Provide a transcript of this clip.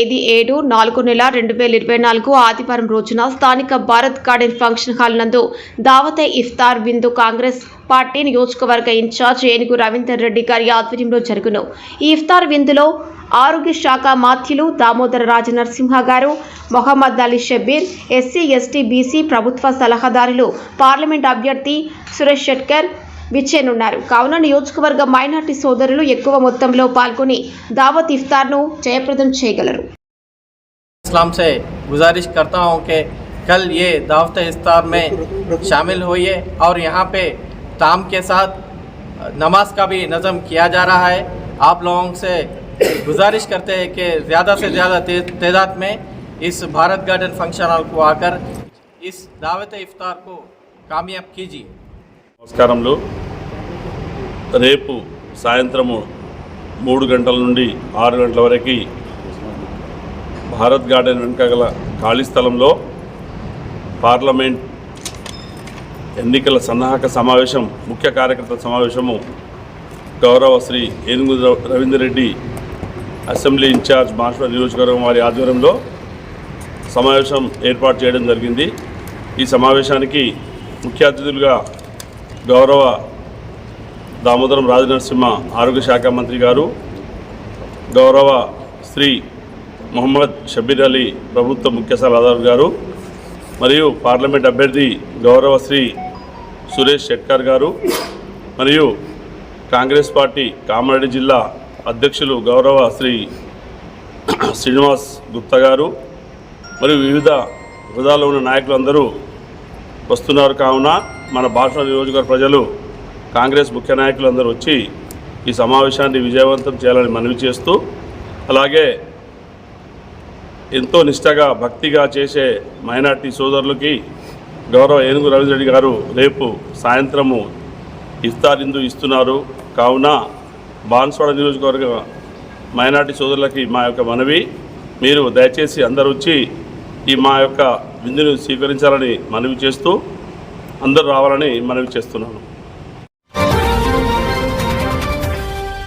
తేదీ ఏడు నాలుగు నెల రెండు వేల ఇరవై నాలుగు ఆదివారం రోజున స్థానిక భారత్ గార్డెన్ ఫంక్షన్ హాల్ నందు దావతే ఇఫ్తార్ విందు కాంగ్రెస్ పార్టీ నియోజకవర్గ ఇన్ఛార్జ్ ఏనుగు రవీందర్ రెడ్డి గారి ఆధ్వర్యంలో జరుగును. ఈ ఇఫ్తార్ విందులో ఆరోగ్య శాఖ మాత్యులు దామోదర రాజ నరసింహ గారు Mohammed Ali Shabbir SC ST BC ప్రభుత్వ సలహాదారులు పార్లమెంట్ అభ్యర్థి సురేష్ షెట్కర్ విచ్చేనున్నారు కావున నియోజకవర్గ మైనార్టీ సోదరులు ఎక్కువ మొత్తంలో పాల్గొని దావత్ ఇఫ్తార్ను జయప్రదం చేయగలరు इस्लाम से गुजारिश करता हूँ कि कल ये दावत इफ्तार में शामिल होइए और यहाँ पे ताम के साथ नमाज का भी नज़म किया जा रहा है आप लोगों से गुजारिश करते हैं कि ज़्यादा से ज़्यादा तादाद में इस भारत गार्डन फंक्शन हॉल को आकर इस दावत इफ्तार को कामयाब कीजिए నమస్కారములు. రేపు సాయంత్రము మూడు గంటల నుండి ఆరు గంటల వరకు భారత్ గార్డెన్ వెనుక గల ఖాళీ స్థలంలో పార్లమెంట్ ఎన్నికల సన్నాహక సమావేశం ముఖ్య కార్యకర్తల సమావేశము గౌరవ శ్రీ ఏనుగు రవ- రెడ్డి అసెంబ్లీ ఇన్ఛార్జ్ మాస్టర్ నియోజకవర్గం వారి ఆధ్వర్యంలో సమావేశం ఏర్పాటు చేయడం జరిగింది. ఈ సమావేశానికి ముఖ్య అతిథులుగా గౌరవ దామోదరం రాజనరసింహ ఆరోగ్య శాఖ మంత్రి గారు గౌరవ శ్రీ మొహమ్మద్ షబీర్ అలీ ప్రభుత్వ ముఖ్య సలహాదారు గారు మరియు పార్లమెంట్ అభ్యర్థి గౌరవ శ్రీ సురేష్ షెట్కర్ గారు మరియు కాంగ్రెస్ పార్టీ కామారెడ్డి జిల్లా అధ్యక్షులు గౌరవ శ్రీ శ్రీనివాస్ గుప్తా గారు మరియు వివిధ హృదయాల్లో ఉన్న నాయకులందరూ వస్తున్నారు కావున మన భాష నియోజకవర్గ ప్రజలు కాంగ్రెస్ ముఖ్య నాయకులందరూ వచ్చి ఈ సమావేశాన్ని విజయవంతం చేయాలని మనవి చేస్తూ అలాగే ఎంతో నిష్టగా భక్తిగా చేసే మైనార్టీ సోదరులకి గౌరవ ఏనుగు రవిరెడ్డి గారు రేపు సాయంత్రము ఇఫ్తార్ ఇందు ఇస్తున్నారు. కావున బాన్స్వాడ నియోజకవర్గ మైనార్టీ సోదరులకి మా యొక్క మనవి. మీరు దయచేసి అందరూ వచ్చి ఈ మా యొక్క విందును స్వీకరించాలని మనవి చేస్తూ అందరూ రావాలని మనవి చేస్తున్నాను.